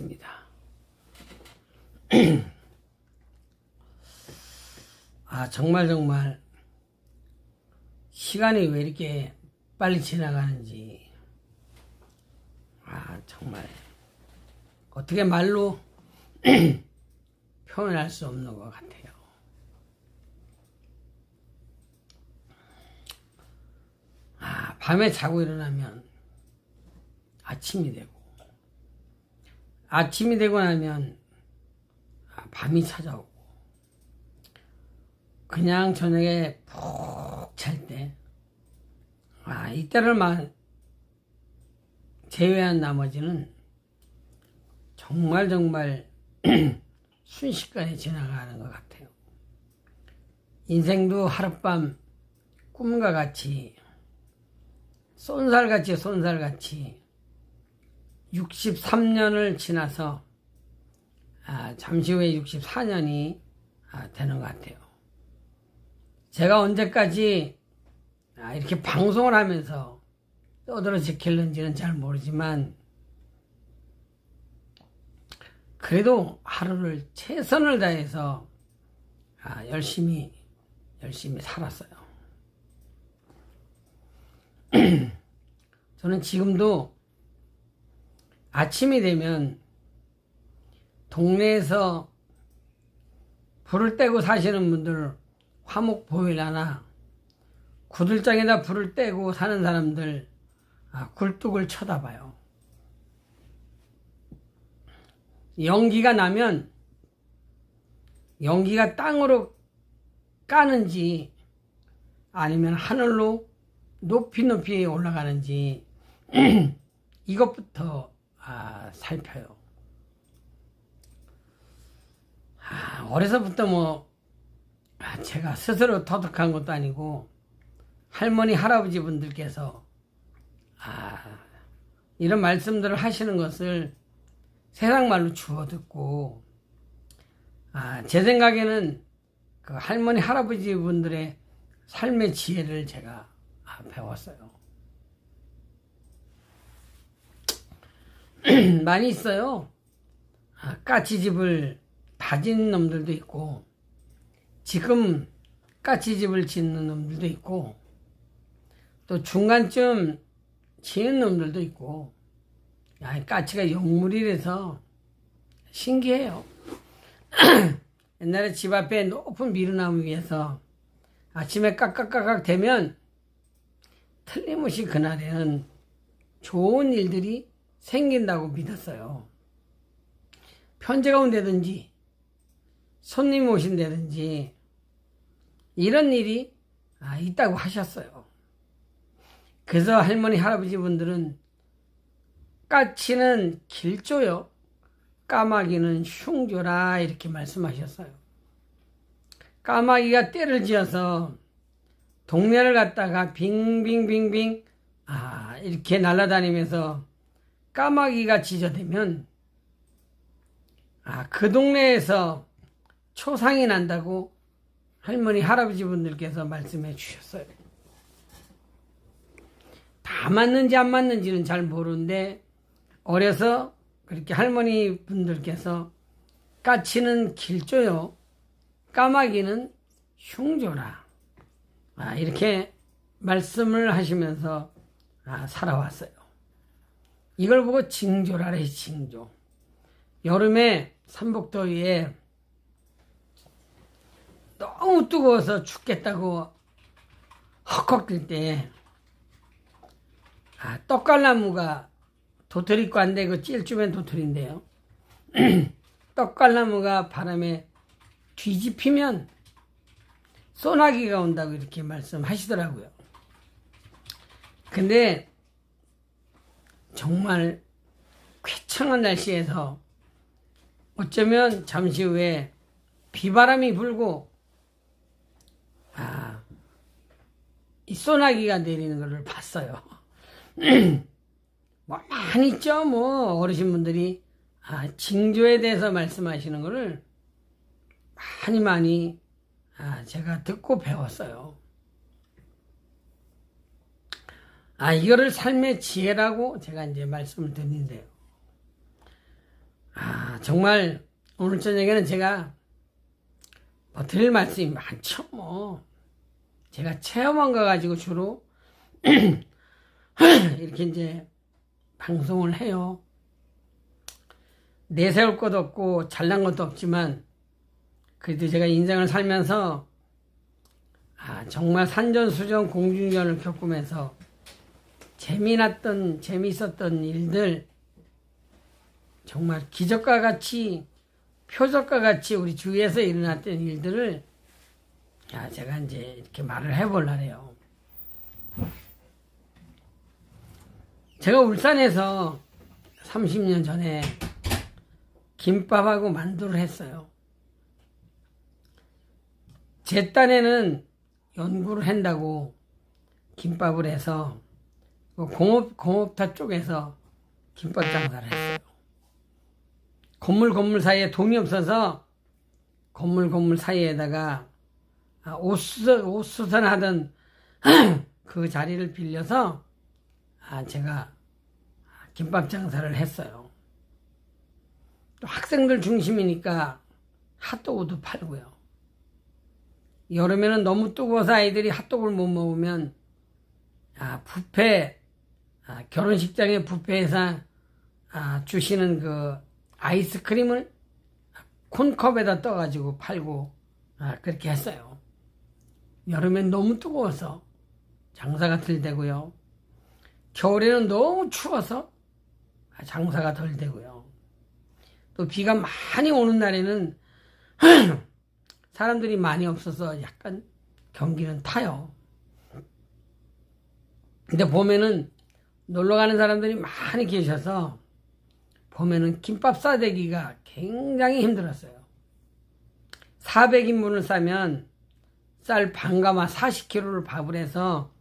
같습니다. 아, 정말 정말 시간이 왜 이렇게 빨리 지나가는지 아, 정말 어떻게 말로 표현할 수 없는 것 같아요. 아, 밤에 자고 일어나면 아침이 되고, 아침이 되고 나면 아, 밤이 찾아오고, 그냥 저녁에 푹 잘 때, 아, 이때를 만 제외한 나머지는 정말 정말 순식간에 지나가는 것 같아요. 인생도 하룻밤 꿈과 같이 쏜살같이 쏜살같이 63년을 지나서 아, 잠시 후에 64년이 아, 되는 것 같아요. 제가 언제까지 아, 이렇게 방송을 하면서 떠들어 지킬는지는 잘 모르지만 그래도 하루를 최선을 다해서 아, 열심히 열심히 살았어요. 저는 지금도 아침이 되면 동네에서 불을 떼고 사시는 분들 화목 보일라나 구들장에다 불을 떼고 사는 사람들 아, 굴뚝을 쳐다봐요. 연기가 나면 연기가 땅으로 까는지 아니면 하늘로 높이 높이 올라가는지 이것부터 아, 살펴요. 아, 어려서부터 뭐 아, 제가 스스로 터득한 것도 아니고 할머니 할아버지 분들께서 아, 이런 말씀들을 하시는 것을 세상 말로 주워 듣고 아, 제 생각에는 그 할머니 할아버지 분들의 삶의 지혜를 제가 아, 배웠어요. 많이 있어요. 아, 까치집을 다진 놈들도 있고 지금 까치집을 짓는 놈들도 있고 또 중간쯤 지은 놈들도 있고 야, 까치가 용물이라서 신기해요. 옛날에 집 앞에 높은 미루나무 위에서 아침에 깍깍깍깍 되면 틀림없이 그날에는 좋은 일들이 생긴다고 믿었어요. 편지가 온다든지 손님 오신다든지 이런 일이 아, 있다고 하셨어요. 그래서 할머니 할아버지 분들은 까치는 길조요. 까마귀는 흉조라 이렇게 말씀하셨어요. 까마귀가 때를 지어서 동네를 갔다가 빙빙빙빙 아 이렇게 날아다니면서 까마귀가 지저되면 아 그 동네에서 초상이 난다고 할머니 할아버지 분들께서 말씀해 주셨어요. 다 맞는지 안 맞는지는 잘 모르는데 어려서 그렇게 할머니 분들께서 까치는 길조요, 까마귀는 흉조라. 아, 이렇게 말씀을 하시면서 아, 살아왔어요. 이걸 보고 징조라래, 징조. 여름에 삼복더위에 너무 뜨거워서 죽겠다고 헉헉 뜰때 아, 떡갈나무가 도토리꽃 안 되고 찔주면 도토리인데요. 떡갈나무가 바람에 뒤집히면 소나기가 온다고 이렇게 말씀하시더라고요. 근데 정말 쾌청한 날씨에서 어쩌면 잠시 후에 비바람이 불고 아, 이 소나기가 내리는 것을 봤어요. 뭐 많이 있죠. 뭐 어르신분들이 아, 징조에 대해서 말씀하시는 것을 많이 많이 아, 제가 듣고 배웠어요. 아, 이거를 삶의 지혜라고 제가 이제 말씀을 드리는데요. 아, 정말 오늘 저녁에는 제가 뭐 드릴 말씀이 많죠, 뭐. 제가 체험한 거 가지고 주로 이렇게 이제 방송을 해요. 내세울 것도 없고 잘난 것도 없지만 그래도 제가 인생을 살면서 아, 정말 산전수전 공중전을 겪으면서 재미났던 재미있었던 일들 정말 기적과 같이 표적과 같이 우리 주위에서 일어났던 일들을 야, 제가 이제 이렇게 말을 해볼라래요. 제가 울산에서 30년 전에 김밥하고 만두를 했어요. 제 딴에는 연구를 한다고 김밥을 해서 그 공업, 공업타 쪽에서 김밥 장사를 했어요. 건물 건물 사이에 돈이 없어서 건물 건물 사이에다가 아, 옷수, 옷수선 하던 그 자리를 빌려서 아, 제가 김밥 장사를 했어요. 또 학생들 중심이니까 핫도그도 팔고요. 여름에는 너무 뜨거워서 아이들이 핫도그를 못 먹으면 아, 뷔페 아, 결혼식장에 뷔페에서 아, 주시는 그 아이스크림을 콘컵에다 떠가지고 팔고 아, 그렇게 했어요. 여름엔 너무 뜨거워서 장사가 덜 되고요. 겨울에는 너무 추워서 장사가 덜 되고요. 또 비가 많이 오는 날에는 사람들이 많이 없어서 약간 경기는 타요. 근데 봄에는 놀러 가는 사람들이 많이 계셔서 봄에는 김밥 싸대기가 굉장히 힘들었어요. 400인분을 싸면 쌀 반가마 40kg를 밥을 해서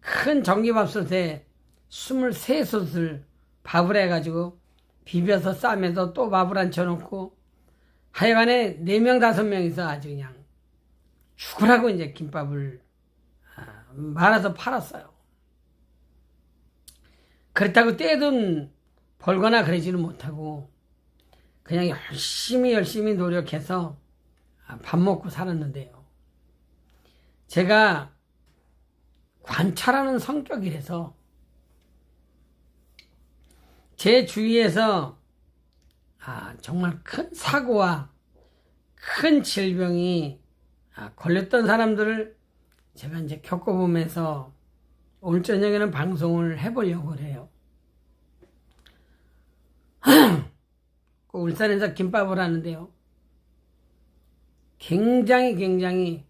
큰 전기밥솥에 23솥을 밥을 해가지고 비벼서 싸면서 또 밥을 앉혀놓고 하여간에 4명, 5명이서 아주 그냥 죽으라고 이제 김밥을 아, 말아서 팔았어요. 그렇다고 떼돈 벌거나 그러지는 못하고 그냥 열심히 열심히 노력해서 아, 밥 먹고 살았는데요. 제가 관찰하는 성격이라서 제 주위에서 아, 정말 큰 사고와 큰 질병이 아, 걸렸던 사람들을 제가 이제 겪어보면서 오늘 저녁에는 방송을 해보려고 해요. 그 울산에서 김밥을 하는데요. 굉장히 굉장히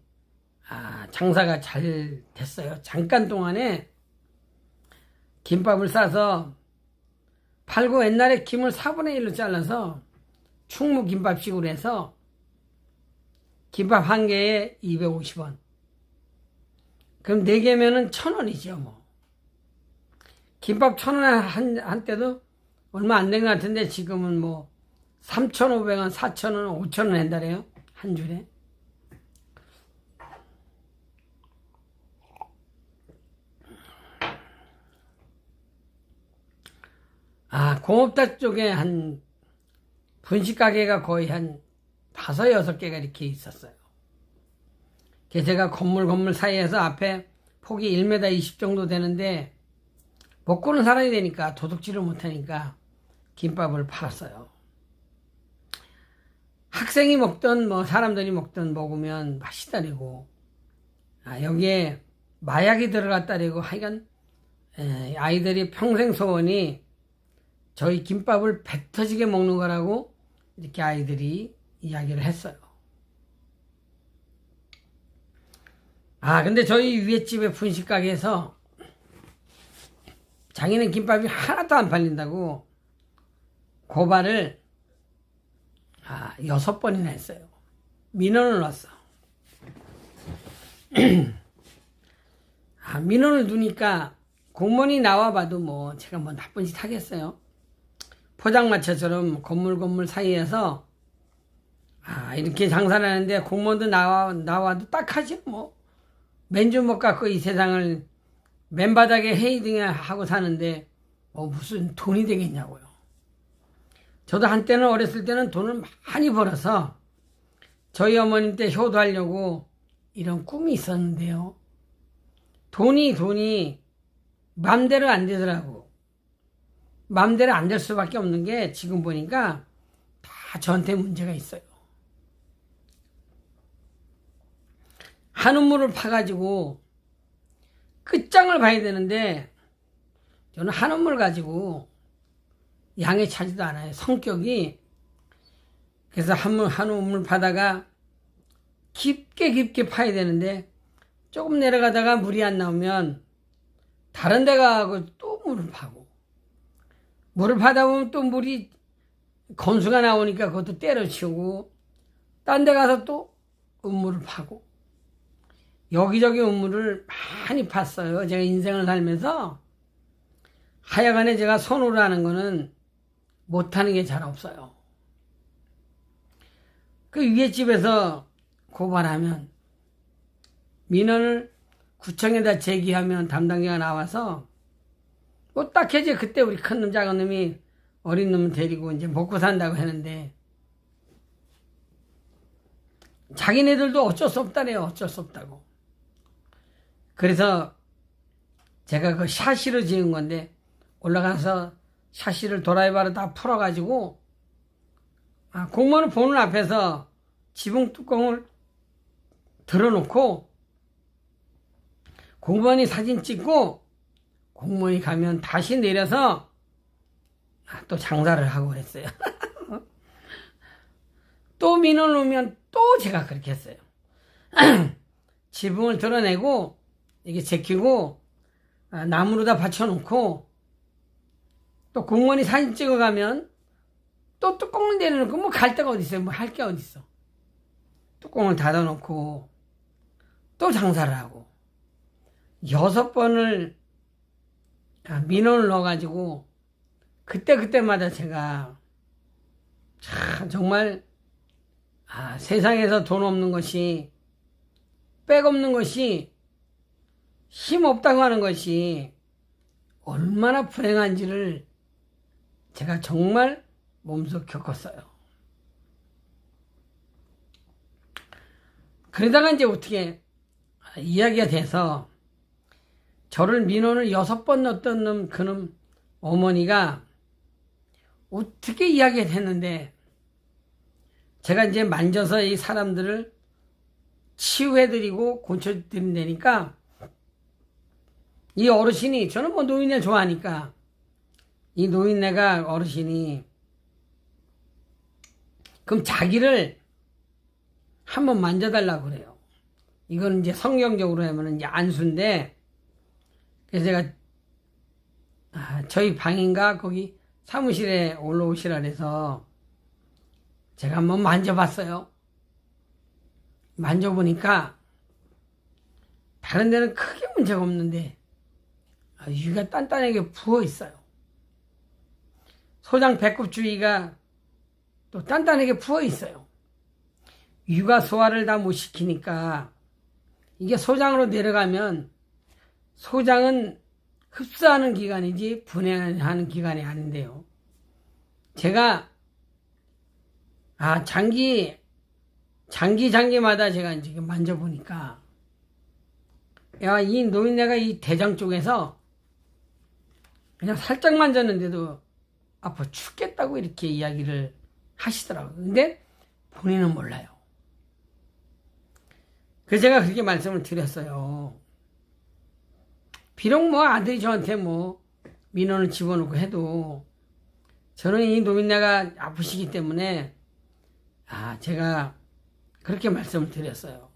아, 장사가 잘 됐어요. 잠깐 동안에 김밥을 싸서 팔고 옛날에 김을 4분의 1로 잘라서 충무 김밥식으로 해서 김밥 한 개에 250원. 그럼 4개면은 1000원이죠, 뭐. 김밥 1000원 한, 한때도 얼마 안 된 것 같은데 지금은 뭐 3,500원, 4,000원, 5,000원 한다래요. 한 줄에. 아, 공업다 쪽에 한 분식 가게가 거의 한 다섯 여섯 개가 이렇게 있었어요. 제가 건물 건물 사이에서 앞에 폭이 1m 20 정도 되는데 먹고는 살아야 되니까 도둑질을 못하니까 김밥을 팔았어요. 학생이 먹던 뭐 사람들이 먹던 먹으면 맛있다리고 아, 여기에 마약이 들어갔다리고 하여간 에, 아이들이 평생 소원이 저희 김밥을 배 터지게 먹는 거라고 이렇게 아이들이 이야기를 했어요. 아, 근데 저희 위에 집에 분식 가게에서 자기는 김밥이 하나도 안 팔린다고 고발을 아, 여섯 번이나 했어요. 민원을 넣었어. 아, 민원을 두니까 공무원이 나와봐도 뭐 제가 뭐 나쁜 짓 하겠어요. 포장마차처럼 건물 건물 사이에서 아 이렇게 장사를 하는데 공무원도 나와 나와도 딱 하지 뭐 맨주 못 갖고 이 세상을 맨바닥에 헤이딩 하고 사는데 뭐 무슨 돈이 되겠냐고요. 저도 한때는 어렸을 때는 돈을 많이 벌어서 저희 어머님 때 효도하려고 이런 꿈이 있었는데요. 돈이 돈이 맘대로 안 되더라고. 맘대로 안 될 수밖에 없는 게 지금 보니까 다 저한테 문제가 있어요. 한우물을 파가지고 끝장을 봐야 되는데 저는 한우물 가지고 양에 차지도 않아요. 성격이 그래서 한물 한우물 파다가 깊게 깊게 파야 되는데 조금 내려가다가 물이 안 나오면 다른 데 가고 또 물을 파고 물을 파다 보면 또 물이 건수가 나오니까 그것도 때려치우고 딴 데 가서 또 음물을 파고 여기저기 음물을 많이 팠어요. 제가 인생을 살면서 하여간에 제가 손으로 하는 거는 못하는 게 잘 없어요. 그 위에 집에서 고발하면 민원을 구청에다 제기하면 담당자가 나와서 뭐 딱해지 그때 우리 큰 놈 작은 놈이 어린 놈 데리고 이제 먹고 산다고 했는데 자기네들도 어쩔 수 없다래요 어쩔 수 없다고 그래서 제가 그 샤시를 지은 건데 올라가서 샤시를 도라이바로 다 풀어가지고 아, 공무원을 보는 앞에서 지붕 뚜껑을 들어놓고 공무원이 사진 찍고 공무원이 가면 다시 내려서 아, 또 장사를 하고 그랬어요. 또 민원 오면 또 제가 그렇게 했어요. 지붕을 드러내고 이게 제키고 아, 나무로 다 받쳐놓고 또 공무원이 사진 찍어가면 또 뚜껑을 내려놓고 뭐 갈 데가 어디 있어요? 뭐 할 게 어디 있어? 뚜껑을 닫아놓고 또 장사를 하고 여섯 번을 아, 민원을 넣어가지고 그때 그때마다 제가 참 정말 아, 세상에서 돈 없는 것이 백 없는 것이 힘 없다고 하는 것이 얼마나 불행한지를 제가 정말 몸소 겪었어요. 그러다가 이제 어떻게 이야기가 돼서 저를 민원을 여섯 번 넣었던 놈, 그놈 어머니가 어떻게 이야기가 됐는데 제가 이제 만져서 이 사람들을 치유해드리고 고쳐드린다니까 이 어르신이 저는 뭐 노인네 좋아하니까 이 노인네가 어르신이 그럼 자기를 한번 만져달라고 그래요. 이건 이제 성경적으로 하면 이제 안수인데 그래서 제가 아, 저희 방인가 거기 사무실에 올라오시라 그래서 제가 한번 만져봤어요. 만져보니까 다른 데는 크게 문제가 없는데 아, 유가 단단하게 부어 있어요. 소장 배꼽 주위가 또 단단하게 부어 있어요. 유가 소화를 다 못 시키니까 이게 소장으로 내려가면 소장은 흡수하는 기관이지 분해하는 기관이 아닌데요. 제가 아 장기 장기 장기마다 제가 지금 만져보니까 야 이 노인네가 이 대장 쪽에서 그냥 살짝 만졌는데도 아파 죽겠다고 이렇게 이야기를 하시더라고요. 근데 본인은 몰라요. 그래서 제가 그렇게 말씀을 드렸어요. 비록 뭐 아들이 저한테 뭐 민원을 집어넣고 해도 저는 이 노인네가 아프시기 때문에 아 제가 그렇게 말씀을 드렸어요.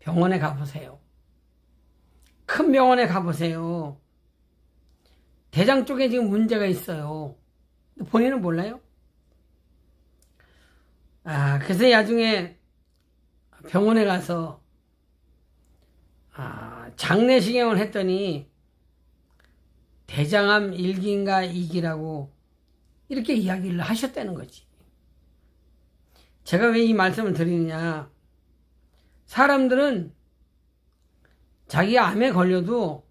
병원에 가보세요. 큰 병원에 가보세요. 대장 쪽에 지금 문제가 있어요. 본인은 몰라요? 아, 그래서 나중에 병원에 가서 아, 장내시경을 했더니 대장암 1기인가 2기라고 이렇게 이야기를 하셨다는 거지. 제가 왜 이 말씀을 드리느냐. 사람들은 자기 암에 걸려도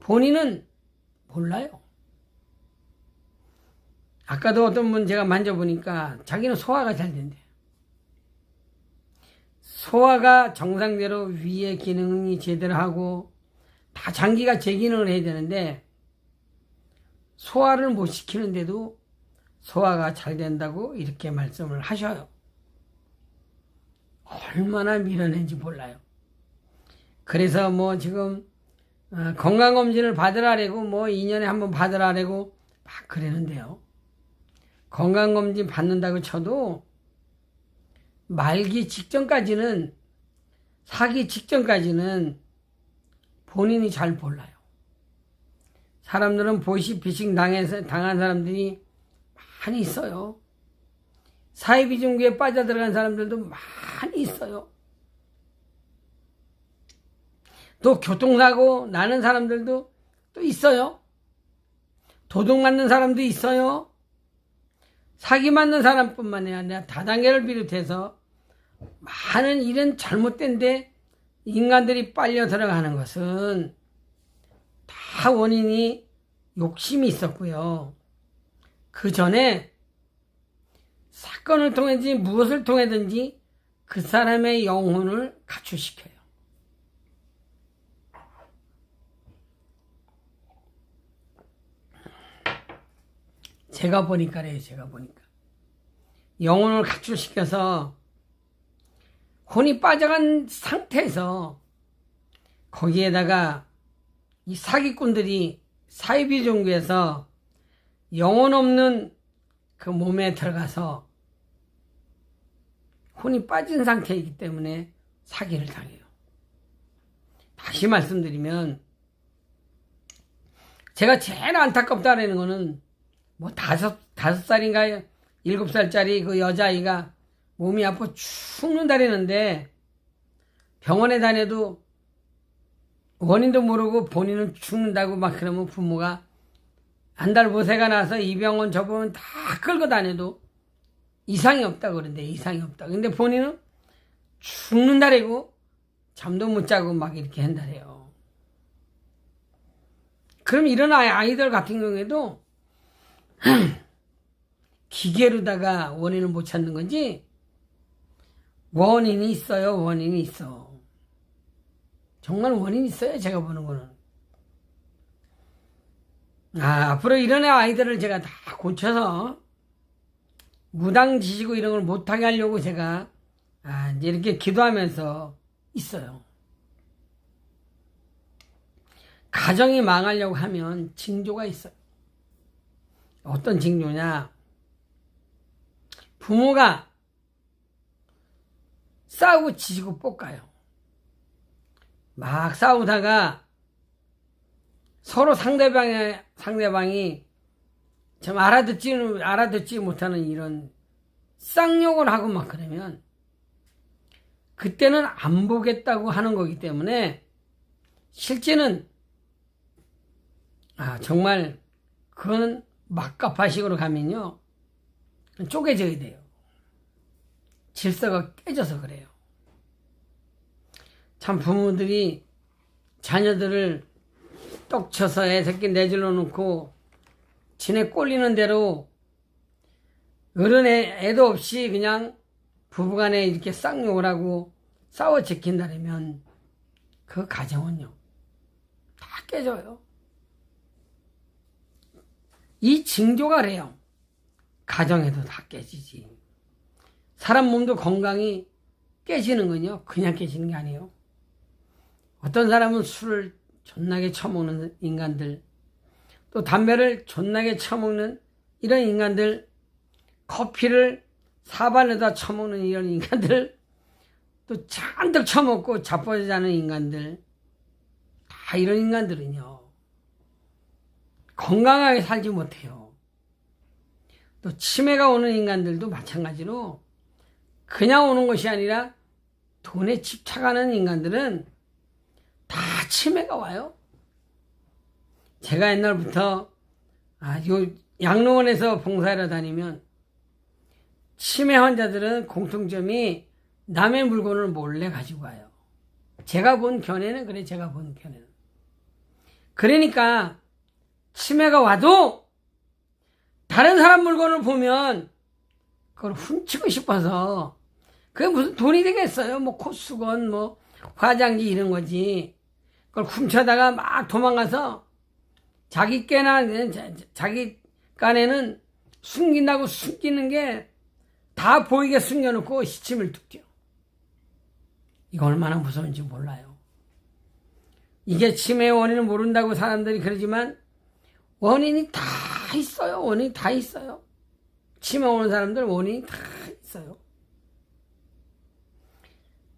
본인은 몰라요. 아까도 어떤 분 제가 만져보니까 자기는 소화가 잘 된대. 소화가 정상대로 위의 기능이 제대로 하고 다 장기가 제 기능을 해야 되는데 소화를 못 시키는데도 소화가 잘 된다고 이렇게 말씀을 하셔요. 얼마나 밀어낸지 몰라요. 그래서 뭐 지금 어, 건강검진을 받으라래고 뭐 2년에 한 번 받으라래고 막 그러는데요. 건강검진 받는다고 쳐도 말기 직전까지는 사기 직전까지는 본인이 잘 몰라요. 사람들은 보시피싱 당해서 당한 사람들이 많이 있어요. 사회비중구에 빠져들어간 사람들도 많이 있어요. 또 교통사고 나는 사람들도 또 있어요. 도둑 맞는 사람도 있어요. 사기 맞는 사람뿐만 아니라 다단계를 비롯해서 많은 이런 잘못된데 인간들이 빨려 들어가는 것은 다 원인이 욕심이 있었고요. 그 전에 사건을 통해든지 무엇을 통해든지 그 사람의 영혼을 가출시켜요. 제가 보니까래요, 제가 보니까. 영혼을 가출시켜서 혼이 빠져간 상태에서 거기에다가 이 사기꾼들이 사이비 종교에서 영혼 없는 그 몸에 들어가서 혼이 빠진 상태이기 때문에 사기를 당해요. 다시 말씀드리면 제가 제일 안타깝다라는 거는 뭐 다섯 다섯 살인가 일곱 살짜리 그 여자아이가 몸이 아파 죽는다라는데 병원에 다녀도 원인도 모르고 본인은 죽는다고 막 그러면 부모가 한 달 보세가 나서 이 병원 저 병원 다 끌고 다녀도 이상이 없다 그러는데 이상이 없다. 근데 본인은 죽는다래고 잠도 못 자고 막 이렇게 한다래요. 그럼 이런 아이- 아이들 같은 경우에도 기계로다가 원인을 못 찾는 건지 원인이 있어요. 원인이 있어. 정말 원인이 있어요. 제가 보는 거는. 아, 앞으로 이런 아이들을 제가 다 고쳐서 무당 지시고 이런 걸 못하게 하려고 제가 아, 이제 이렇게 기도하면서 있어요. 가정이 망하려고 하면 징조가 있어요. 어떤 징조냐? 부모가 싸우고 지지고 볶아요. 막 싸우다가 서로 상대방의 상대방이 좀 알아듣지 알아듣지 못하는 이런 쌍욕을 하고 막 그러면 그때는 안 보겠다고 하는 거기 때문에 실제는 아 정말 그거는 막가파식으로 가면요 쪼개져야 돼요. 질서가 깨져서 그래요. 참 부모들이 자녀들을 떡 쳐서 애 새끼 내질러 놓고 지네 꼴리는 대로 어른의 애도 없이 그냥 부부간에 이렇게 쌍욕을 하고 싸워 지킨다면 그 가정은요 다 깨져요. 이 징조가 래요. 가정에도 다 깨지지. 사람 몸도 건강이 깨지는 건요 그냥 깨지는 게 아니에요. 어떤 사람은 술을 존나게 처먹는 인간들, 또 담배를 존나게 처먹는 이런 인간들, 커피를 사반에다 처먹는 이런 인간들, 또 잔뜩 처먹고 자빠져 자는 인간들, 다 이런 인간들은요, 건강하게 살지 못해요. 또 치매가 오는 인간들도 마찬가지로 그냥 오는 것이 아니라 돈에 집착하는 인간들은 다 치매가 와요. 제가 옛날부터 아, 요 양로원에서 봉사하러 다니면 치매 환자들은 공통점이 남의 물건을 몰래 가지고 와요. 제가 본 견해는 그래, 제가 본 견해는. 그러니까 치매가 와도 다른 사람 물건을 보면 그걸 훔치고 싶어서 그게 무슨 돈이 되겠어요? 뭐 코수건, 뭐 화장지 이런 거지. 그걸 훔쳐다가 막 도망가서 자기 깨나 자- 자기 깐에는 숨긴다고 숨기는 게 다 보이게 숨겨놓고 시침을 뚝죠. 이거 얼마나 무서운지 몰라요. 이게 치매의 원인을 모른다고 사람들이 그러지만 원인이 다 있어요. 원인이 다 있어요. 치매 오는 사람들 원인이 다 있어요.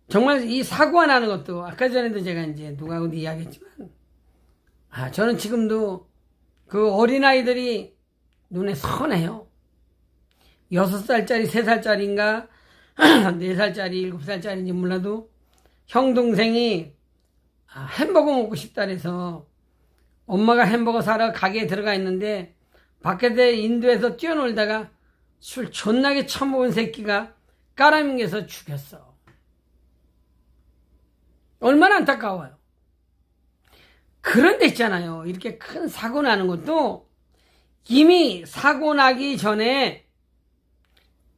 정말 이 사고가 나는 것도 아까 전에도 제가 이제 누가하고도 이야기했지만 아 저는 지금도 그 어린아이들이 눈에 선해요. 여섯 살짜리, 세 살짜리인가, 네 살짜리, 일곱 살짜리인지 몰라도 형 동생이 아, 햄버거 먹고 싶다 그래서 엄마가 햄버거 사러 가게에 들어가 있는데 밖에서 인도에서 뛰어놀다가 술 존나게 처먹은 새끼가 까라밍에서 죽였어. 얼마나 안타까워요. 그런 데 있잖아요. 이렇게 큰 사고 나는 것도 이미 사고 나기 전에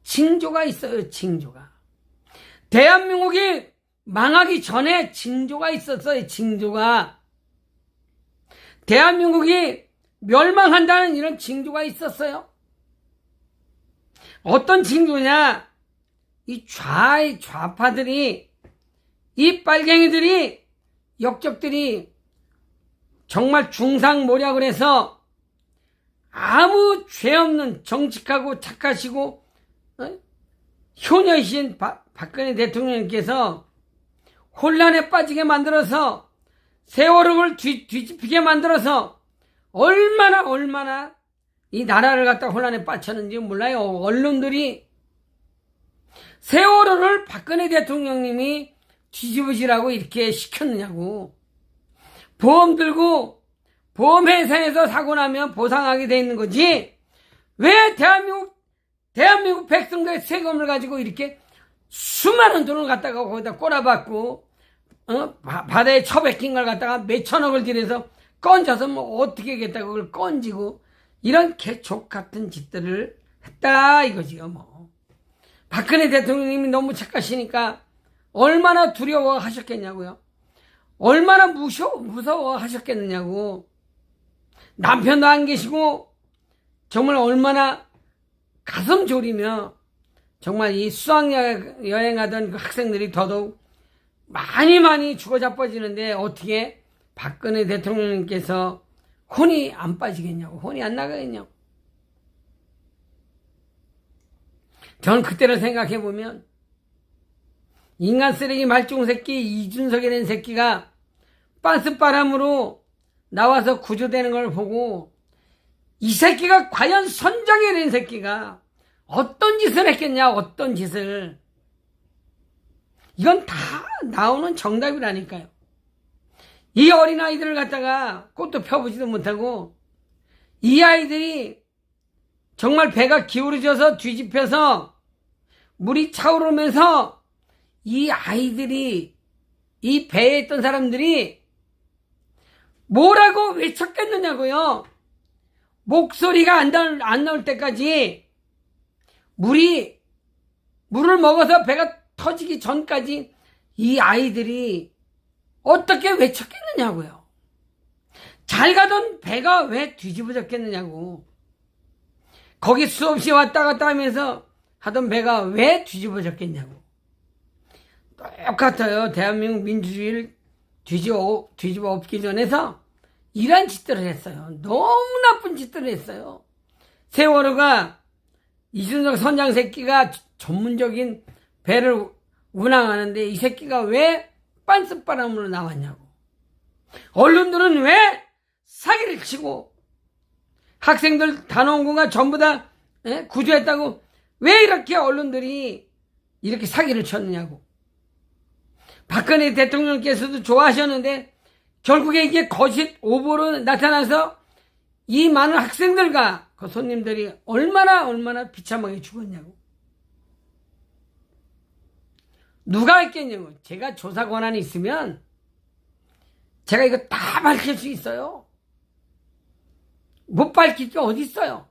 징조가 있어요. 징조가. 대한민국이 망하기 전에 징조가 있었어요. 징조가. 대한민국이 멸망한다는 이런 징조가 있었어요. 어떤 징조냐? 이 좌, 좌파들이, 이 빨갱이들이, 역적들이 정말 중상모략을 해서 아무 죄 없는 정직하고 착하시고 어? 효녀이신 바- 박근혜 대통령께서 혼란에 빠지게 만들어서 세월호를 뒤, 뒤집히게 만들어서 얼마나 얼마나 이 나라를 갖다 혼란에 빠쳤는지 몰라요. 언론들이 세월호를 박근혜 대통령님이 뒤집으시라고 이렇게 시켰느냐고. 보험 들고 보험회사에서 사고 나면 보상하게 돼 있는 거지. 왜 대한민국, 대한민국 백성들의 세금을 가지고 이렇게 수많은 돈을 갖다가 거기다 꼬라박고, 어? 바, 바다에 처박힌 걸 갖다가 몇천억을 들여서 건져서 뭐 어떻게 하겠다고 그걸 건지고, 이런 개족 같은 짓들을 했다 이거지요, 뭐. 박근혜 대통령님이 너무 착하시니까 얼마나 두려워 하셨겠냐고요. 얼마나 무셔, 무서워 하셨겠느냐고. 남편도 안 계시고, 정말 얼마나 가슴 졸이며, 정말 이 수학여행 하던 그 학생들이 더더욱 많이 많이 죽어 자빠지는데, 어떻게 박근혜 대통령님께서 혼이 안 빠지겠냐고, 혼이 안 나가겠냐고. 저는 그때를 생각해 보면, 인간 쓰레기 말종 새끼 이준석이라는 새끼가 빤스바람으로 나와서 구조되는 걸 보고 이 새끼가 과연 선장이라는 새끼가 어떤 짓을 했겠냐 어떤 짓을 이건 다 나오는 정답이라니까요 이 어린아이들을 갖다가 꽃도 펴보지도 못하고 이 아이들이 정말 배가 기울어져서 뒤집혀서 물이 차오르면서 이 아이들이 이 배에 있던 사람들이 뭐라고 외쳤겠느냐고요. 목소리가 안 나올, 안 나올 때까지 물이 물을 먹어서 배가 터지기 전까지 이 아이들이 어떻게 외쳤겠느냐고요. 잘 가던 배가 왜 뒤집어졌겠느냐고. 거기 수없이 왔다 갔다 하면서 하던 배가 왜 뒤집어졌겠냐고. 똑같아요. 대한민국 민주주의를 뒤집어, 뒤집어 엎기 전에서 이런 짓들을 했어요. 너무 나쁜 짓들을 했어요. 세월호가 이준석 선장 새끼가 전문적인 배를 운항하는데 이 새끼가 왜 빤스바람으로 나왔냐고. 언론들은 왜 사기를 치고 학생들 단원군가 전부 다 예? 구조했다고 왜 이렇게 언론들이 이렇게 사기를 쳤느냐고. 박근혜 대통령께서도 좋아하셨는데 결국에 이게 거짓 오보로 나타나서 이 많은 학생들과 그 손님들이 얼마나 얼마나 비참하게 죽었냐고. 누가 했겠냐면 제가 조사 권한이 있으면 제가 이거 다 밝힐 수 있어요. 못 밝힐 게 어디 있어요?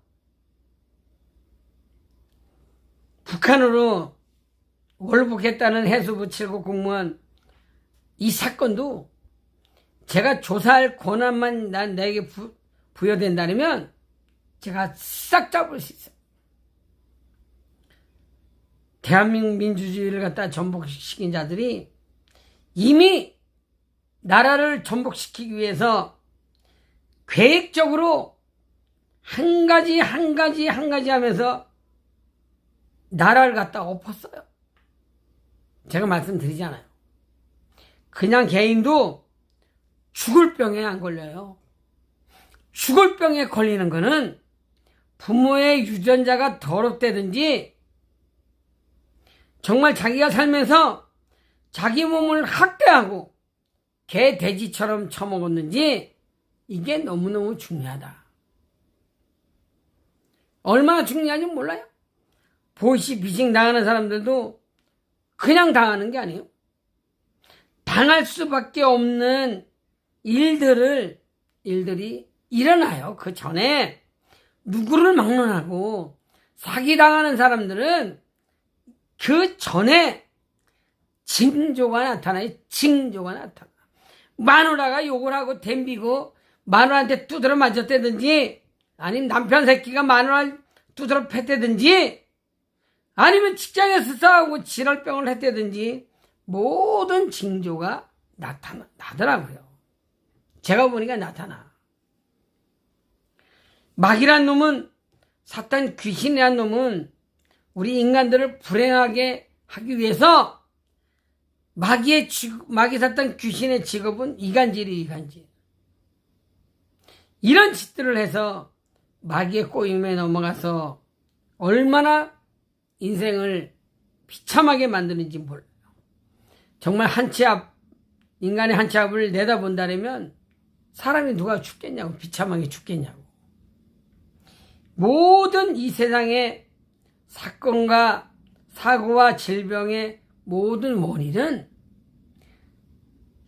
북한으로 월북했다는 해수부 7고 공무원 이 사건도 제가 조사할 권한만 난 내게 부, 부여된다면 제가 싹 잡을 수 있어요. 대한민국 민주주의를 갖다 전복시킨 자들이 이미 나라를 전복시키기 위해서 계획적으로 한 가지 한 가지 한 가지 하면서 나라를 갖다 엎었어요. 제가 말씀드리잖아요. 그냥 개인도 죽을 병에 안 걸려요. 죽을 병에 걸리는 거는 부모의 유전자가 더럽다든지 정말 자기가 살면서 자기 몸을 학대하고 개 돼지처럼 처먹었는지 이게 너무너무 중요하다. 얼마나 중요한지 몰라요. 보시 비식 당하는 사람들도 그냥 당하는 게 아니에요. 당할 수밖에 없는 일들을 일들이 일어나요. 그 전에 누구를 막론하고 사기당하는 사람들은 그 전에 징조가 나타나요. 징조가 나타나. 마누라가 욕을 하고 댐비고 마누라한테 두드러 맞았다든지 아니면 남편 새끼가 마누라 두드러 팼다든지 아니면 직장에서 싸우고 질혈병을 했다든지 모든 징조가 나타나, 나더라고요. 제가 보니까 나타나. 마귀란 놈은 사탄 귀신이란 놈은 우리 인간들을 불행하게 하기 위해서 마귀의 직, 마귀 사탄 귀신의 직업은 이간질이 이간질. 이런 짓들을 해서 마귀의 꼬임에 넘어가서 얼마나 인생을 비참하게 만드는지 몰라요. 정말 한치 앞, 인간의 한치 앞을 내다본다면 사람이 누가 죽겠냐고, 비참하게 죽겠냐고. 모든 이 세상의 사건과 사고와 질병의 모든 원인은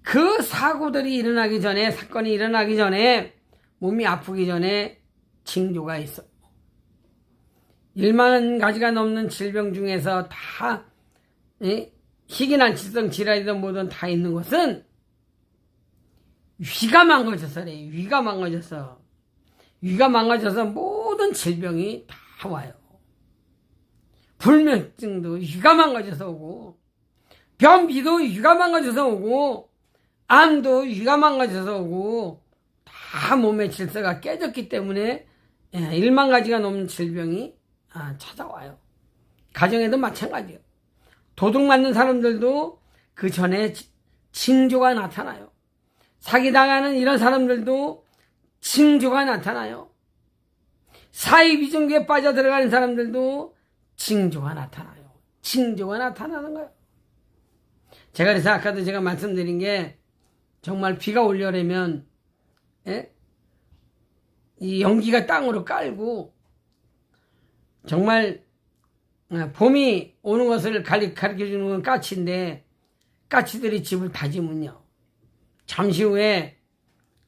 그 사고들이 일어나기 전에, 사건이 일어나기 전에, 몸이 아프기 전에 징조가 있어. 1만 가지가 넘는 질병 중에서 다, 희귀난치성 질환이든 뭐든 다 있는 것은 위가 망가져서 그래. 위가 망가져서. 위가 망가져서 모든 질병이 다 와요. 불면증도 위가 망가져서 오고, 변비도 위가 망가져서 오고, 암도 위가 망가져서 오고, 다 몸의 질서가 깨졌기 때문에 1만 가지가 넘는 질병이 아, 찾아와요. 가정에도 마찬가지예요. 도둑 맞는 사람들도 그 전에 징조가 나타나요. 사기당하는 이런 사람들도 징조가 나타나요. 사이 비중계에 빠져 들어가는 사람들도 징조가 나타나요. 징조가 나타나는 거예요. 제가 그래서 아까도 제가 말씀드린 게 정말 비가 올려려면 예? 이 연기가 땅으로 깔고 정말 봄이 오는 것을 가르쳐 주는 건 까치인데 까치들이 집을 다지면요. 잠시 후에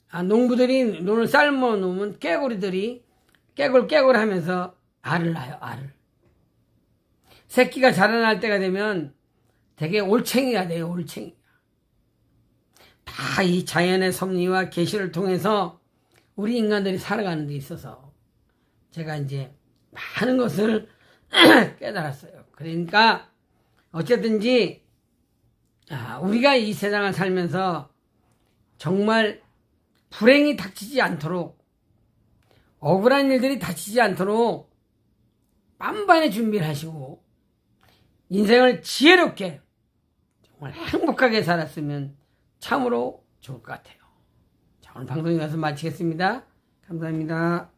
아, 농부들이 논을 삶아 놓으면 깨구리들이 깨굴 깨굴 하면서 알을 낳아요. 알을. 새끼가 자라날 때가 되면 되게 올챙이가 돼요. 올챙이. 다이 자연의 섭리와 계시를 통해서 우리 인간들이 살아가는 데 있어서 제가 이제 많은 것을 깨달았어요. 그러니까 어쨌든지 아, 우리가 이 세상을 살면서 정말 불행이 닥치지 않도록 억울한 일들이 닥치지 않도록 빤빤히 준비를 하시고 인생을 지혜롭게 정말 행복하게 살았으면 참으로 좋을 것 같아요. 자, 오늘 방송에 가서 마치겠습니다. 감사합니다.